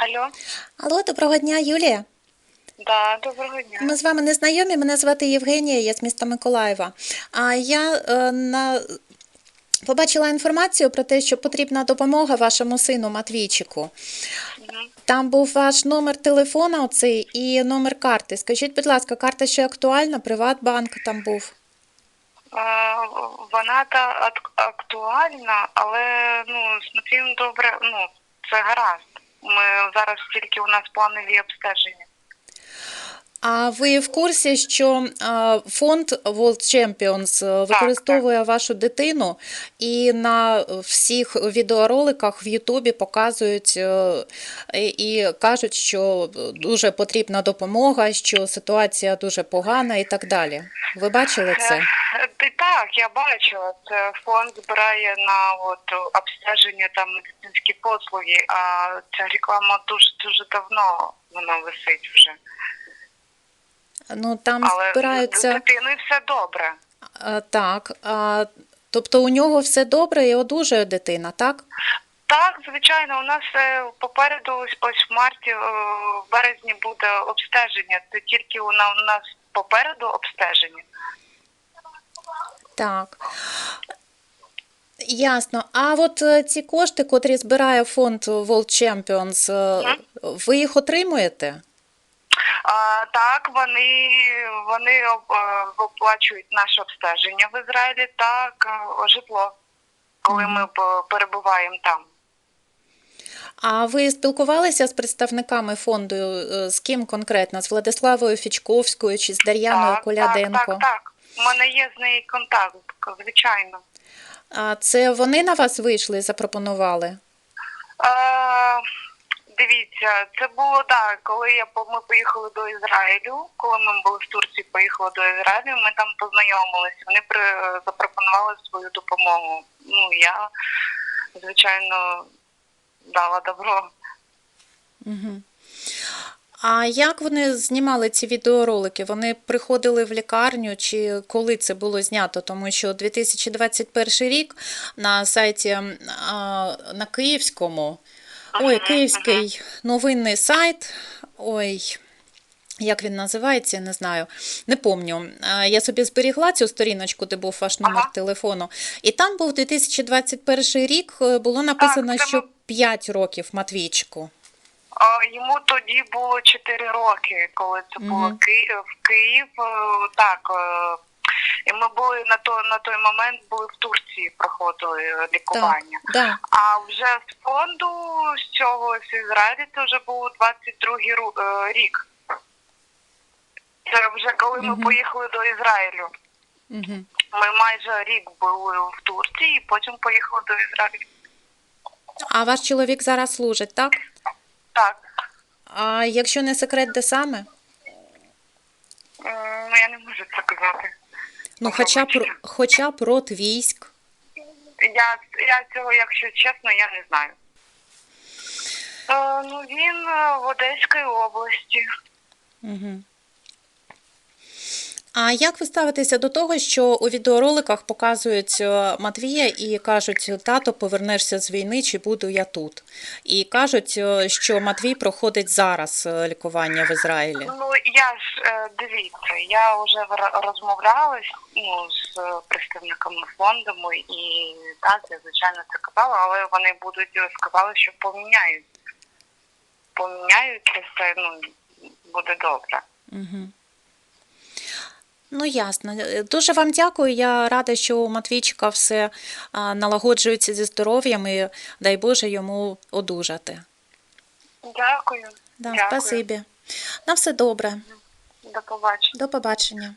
Алло, Алло, доброго дня, Юлія. да, доброго дня. Ми з вами не знайомі. Мене звати Євгенія, я з міста Миколаєва. А я е, на... побачила інформацію про те, що потрібна допомога вашому сину Матвійчику. Там був ваш номер телефона, оцей і номер карти. Скажіть, будь ласка, карта ще актуальна? Приватбанк там був. Е, Вона та ак- актуальна, але ну смотрим добре, ну це гаразд. Ми зараз тільки у нас планові обстеження. А ви в курсі, що фонд World Champions е, використовує вашу дитину і на всіх відеороликах в Ютубі показують е, і і кажуть, що дуже потрібна допомога, що ситуація дуже погана і так далі. Ви бачили це? Е, Так, я бачила. Це фонд збирає на от обстеження та медицинські послуги, а ця реклама дуже дуже давно вона висить вже. Ну там Але з збираються дитиною все добре. а, так. А, тобто у нього все добре і одужує дитина, так? Так, звичайно, у нас е, попереду ось, ось в марті, в березні буде обстеження. Це тільки у нас, у нас попереду обстеження. Так. Ясно. А от е, ці кошти, котрі збирає фонд World Champions, е, ви їх отримуєте? А, так, вони, вони об- е, оплачують наше обстеження в Ізраїлі, так, е, житло, коли ми перебуваємо там. А ви спілкувалися з представниками фонду? е, З ким конкретно? З Владиславою Фічковською чи з Дар'яною Коляденко? Так, так, так. У мене є з нею контакт, звичайно. А це вони на вас вийшли і запропонували? Е, дивіться, це було так, коли я ми поїхали до Ізраїлю, коли ми були в Турції, поїхали до Ізраїлю, ми там познайомилися. Вони при, запропонували свою допомогу. Ну я звичайно дала добро. Угу. А як вони знімали ці відеоролики? Вони приходили в лікарню чи коли це було знято? Тому що 2021 рік на сайті на Київському, ой, Київський новинний сайт, ой. Як він називається, я не знаю, не помню. Я собі зберігла цю сторіночку, де був ваш номер Ага. телефону. І там був 2021 рік, е, було написано, це що ми- 5 років Матвійчику. А, йому тоді було 4 роки, коли це було Мгм. Ки- в Київ. е, Так, е, і ми були на той, на той момент були в Турції, проходили лікування. Да. А вже з фонду з цього з Ізраїлі це вже був 22-й ру- е, рік. Це вже коли ми Мгм. поїхали до Ізраїлю. Угу. Ми майже рік були в Турції, і потім поїхали до Ізраїлю. А ваш чоловік зараз служить, так? Так. А якщо не секрет, де саме? Ну, я не можу це казати. Ну, хоча б, хоча б рот військ. Я, я цього, якщо чесно, я не знаю. Е, ну, він е, в Одеській області. Угу. А як ви ставитеся до того, що у відеороликах показують е, Матвія і кажуть, тато, повернешся з війни, чи буду я тут? І кажуть, е, що Матвій проходить зараз е, лікування в Ізраїлі. Ну, я ж е, дивіться, я вже розмовляла ну, з представниками фонду, і так, я звичайно це казала, але вони будуть е, сказали, що поміняють. Поміняють це все, ну, буде добре. Угу. Ну, ясно. Е, Дуже вам дякую. Я рада, що у Матвійчика все налагоджується зі здоров'ям і дай Боже йому одужати. Дякую. Да, Дякую. спасибі. На все добре. До побачення. До побачення.